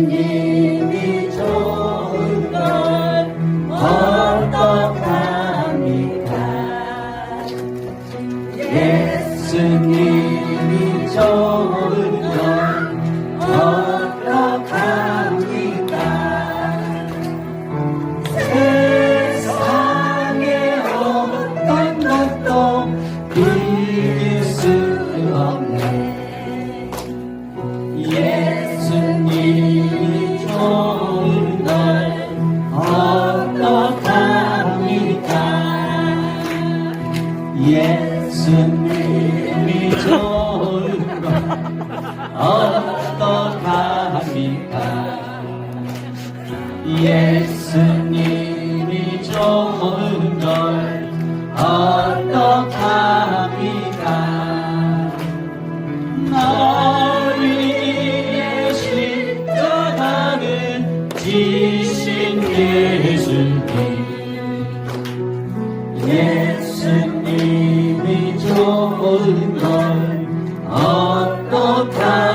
예수님이 좋은 걸 어떡합니까? 예수님이 좋은 걸 어떡합니까? 세상에 어떤 것도 예수님이 좋은 걸 어떡합니까? 예수님이 좋은 걸 어떡합니까? 위해 십자가는 지신 예수님. 예 널 어떡합니까?